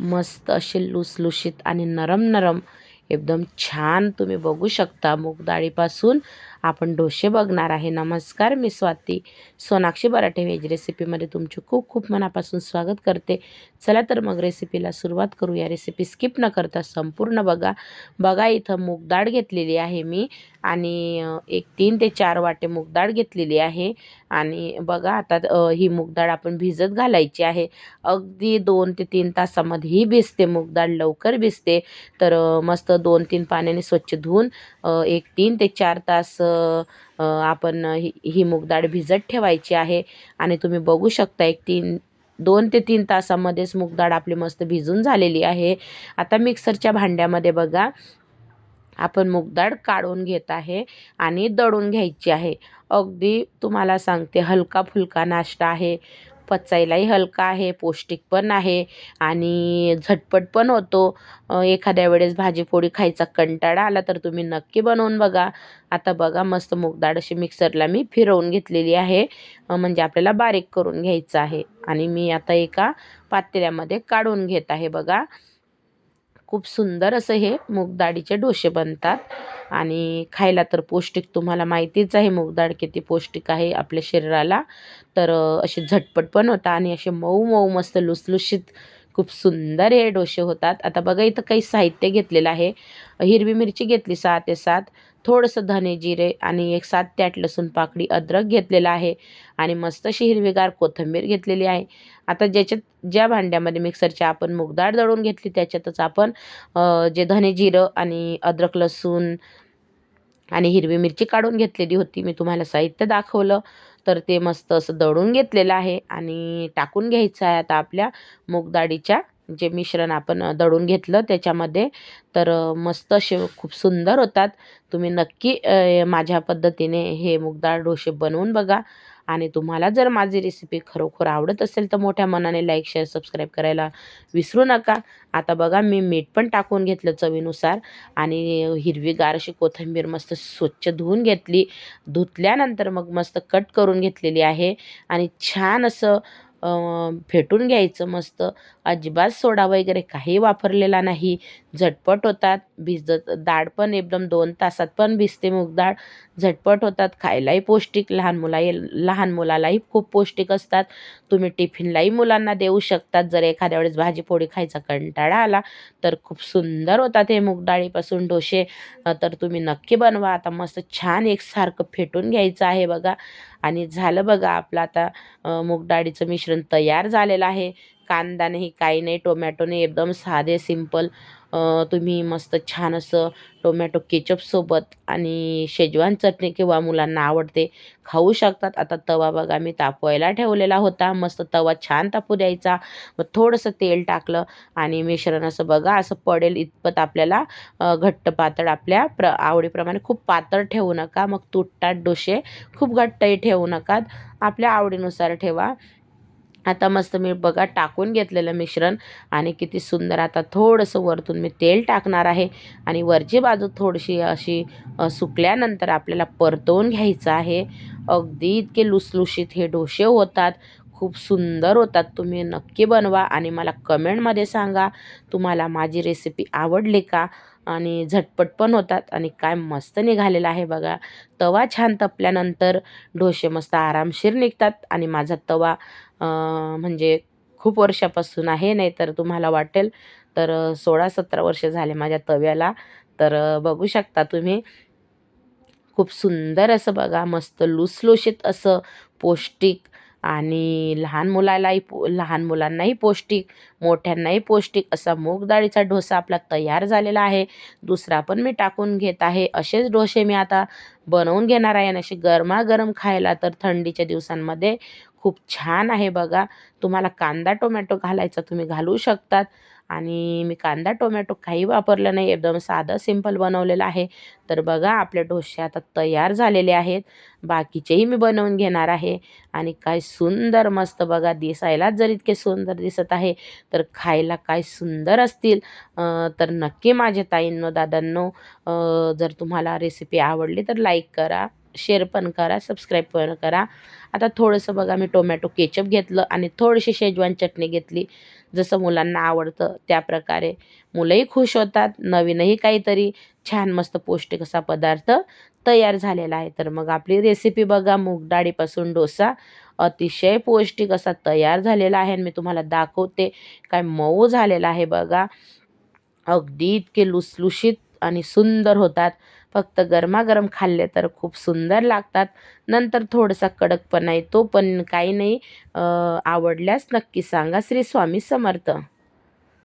मस्त असे लुसलुशीत आणि नरम नरम एकदम छान तुम्ही बघू शकता. मूगडाळीपासून आपण डोसे बघणार आहे. नमस्कार मी स्वाती. सोनाक्षी बराठे व्हेज रेसिपीमध्ये तुमचे खूप खूप मनापासून स्वागत करते. चला तर मग रेसिपीला सुरुवात करू. या रेसिपी स्किप न करता संपूर्ण बघा. बघा इथं मूगडाळ घेतलेली आहे मी आणि एक तीन ते चार वाटे मूगडाळ घेतलेली आहे. आणि बघा आता ही मूग डाळ आपण भिजत घालायची आहे. अगदी दोन ते तीन तासामध्ये ही भिजते मूगडाळ लवकर भिजते. तर मस्त दोन तीन पाण्याने स्वच्छ धुवून एक तीन ते चार तास आपण ही ही मूगडाळ भिजत ठेवायची आहे. आणि तुम्ही बघू शकता एक तीन दोन ते तीन तासामध्येच मूगडाळ आपली मस्त भिजून झालेली आहे. आता मिक्सरच्या भांड्यामध्ये बघा आपण मुगडाळ काढून घेत आहे आणि दळून घ्यायची आहे. अगदी तुम्हाला सांगते हलका फुलका नाश्ता आहे. पचायलाही हलका आहे पौष्टिक पण आहे आणि झटपट पण होतो. एखाद्या वेळेस भाजीपोळी खायचा कंटाळा आला तर तुम्ही नक्की बनवून बघा. आता बघा मस्त मुगडाळ अशी मिक्सरला मी फिरवून घेतलेली आहे. म्हणजे आपल्याला बारीक करून घ्यायचं आहे आणि मी आता एका पातेल्यामध्ये काढून घेत आहे बघा. खूप सुंदर असं हे मूगडाळीचे डोसे बनतात. आणि खायला तर पौष्टिक तुम्हाला माहितीच आहे मूगडाळ किती पौष्टिक आहे आपल्या शरीराला. तर असे झटपट पण होतात आणि असे मऊ मऊ मस्त लुसलुशीत खूप सुंदर हे डोसे होतात. आता बघा इथं काही साहित्य घेतलेलं आहे. हिरवी मिरची घेतली सहा ते सात. थोडंसं धने जिरे आणि एक सात ते आठ लसूण पाकडी अद्रक घेतलेला आहे आणि मस्त अशी हिरवीगार कोथिंबीर घेतलेली आहे. आता ज्याच्यात ज्या भांड्यामध्ये मिक्सरच्या आपण मुगदाळ दळून घेतली त्याच्यातच आपण जे धने जिरं आणि अद्रक लसूण आणि हिरवी मिरची काढून घेतलेली होती. मी तुम्हाला साहित्य दाखवलं तर ते मस्त असं दळून घेतलेलं आहे आणि टाकून घ्यायचं आहे आता आपल्या मुगदाळीच्या जे मिश्रण आपण दळून घेतलं त्याच्यामध्ये तर मस्त असे खूप सुंदर होतात. तुम्ही नक्की माझ्या पद्धतीने हे मुगदाळ डोसे बनवून बघा. आणि तुम्हाला जर माझी रेसिपी खरोखर आवडत असेल तर मोठ्या मनाने लाईक शेअर सबस्क्राईब करायला विसरू नका. आता बघा मी मीठ पण टाकून घेतलं चवीनुसार. आणि हिरवीगार अशी कोथिंबीर मस्त स्वच्छ धुवून घेतली. धुतल्यानंतर मग मस्त कट करून घेतलेली आहे. आणि छान असं फेटून घ्यायचं मस्त. अजिबात सोडा वगैरे काही वापरलेला नाही. झटपट होतात. भिजत डाळ पण एकदम दोन तासात पण भिजते मूग डाळ झटपट होतात. खायलाही पौष्टिक. लहान मुला लहान मुलालाही खूप पौष्टिक असतात. तुम्ही टिफिनलाही मुलांना देऊ शकतात. जर एखाद्या वेळेस भाजीपोळी खायचा कंटाळा आला तर खूप सुंदर होतात हे मूग डाळीपासून डोसे. तर तुम्ही नक्की बनवा. आता मस्त छान एकसारखं फेटून घ्यायचं आहे बघा. आणि झालं बघा आपलं आता मूग डाळीचं मिश्रण तयार झालेलं आहे. कांदा नाही काही नाही टोमॅटो नाही एकदम साधे सिंपल तुम्ही मस्त छान असं टोमॅटो केचपसोबत आणि शेजवान चटणी किंवा मुलांना आवडते खाऊ शकतात. आता तवा बघा मी तापवायला ठेवलेला होता. मस्त तवा छान तापू द्यायचा. मग थोडंसं तेल टाकलं आणि मिश्रण असं बघा असं पडेल इतपत आपल्याला घट्ट पातळ आपल्या प्र आवडीप्रमाणे खूप पातळ ठेवू नका. मग तुटतात डोसे खूप घट्टही ठेवू नका. आपल्या आवडीनुसार ठेवा. आता मस्त मी बघा टाकून घेतलेलं मिश्रण आणि किती सुंदर आता थोडंसं वरतून मी तेल टाकणार आहे आणि वरची बाजू थोडीशी अशी सुकल्यानंतर आपल्याला परतवून घ्यायचं आहे. अगदी इतके लुसलुशीत हे डोसे होतात. खूप सुंदर होतात. तुम्ही नक्की बनवा आणि मला कमेंटमध्ये सांगा तुम्हाला माझी रेसिपी आवडली का? आणि झटपट पण होतात आणि काय मस्त निघालेलं आहे बघा. तवा छान तपल्यानंतर डोसे मस्त आरामशीर निघतात आणि माझा तवा म्हणजे खूप वर्षापासून आहे नाही तर तुम्हाला वाटेल. तर सोळा सतरा वर्ष झाले माझ्या तव्याला. तर बघू शकता तुम्ही. खूप सुंदर असं बघा मस्त लुसलुशीत असं पौष्टिक आणि लहान मुलालाही पो लहान मुलांनाही पौष्टिक मोठ्यांनाही पौष्टिक असा मूग डाळीचा डोसा आपला तयार झालेला आहे. दुसरा पण मी टाकून घेत आहे. असेच डोसे मी आता बनवून घेणार आहे आणि असे गरमागरम खायला तर थंडीच्या दिवसांमध्ये खूप छान आहे बघा. तुम्हाला कांदा टोमॅटो घालायचा तुम्ही घालू शकतात. आणि मी कांदा टोमॅटो काही वापरलं नाही. एकदम साधं सिंपल बनवलेलं आहे. तर बघा आपले डोसे आता तयार झालेले आहेत. बाकीचेही मी बनवून घेणार आहे. आणि काय सुंदर मस्त बघा दिसायलाच जर इतके सुंदर दिसत आहे तर खायला काय सुंदर असतील. तर नक्की माझे ताईंनो दादांनो जर तुम्हाला रेसिपी आवडली तर लाईक करा. शेअर पण करा सबस्क्राईब पण करा. आता थोडंसं बघा मी टोमॅटो केचप घेतलं आणि थोडीशी शेजवान चटणी घेतली. जसं मुलांना आवडतं त्या प्रकारे. मुलंही खुश होतात नवीनही काहीतरी छान मस्त पौष्टिक असा पदार्थ तयार झालेला आहे. तर मग आपली रेसिपी बघा मूग डाळीपासून डोसा. अतिशय पौष्टिक असा तयार झालेला आहे आणि मी तुम्हाला दाखवते काय मऊ झालेला आहे बघा. अगदी इतके लुसलुशीत आणि सुंदर होतात. फक्त गरमागरम खाल्ले तर खूप सुंदर लागतात. नंतर थोडासा कडकपणा येतो पण काही नाही. आवडल्यास नक्की सांगा. श्री स्वामी समर्थ.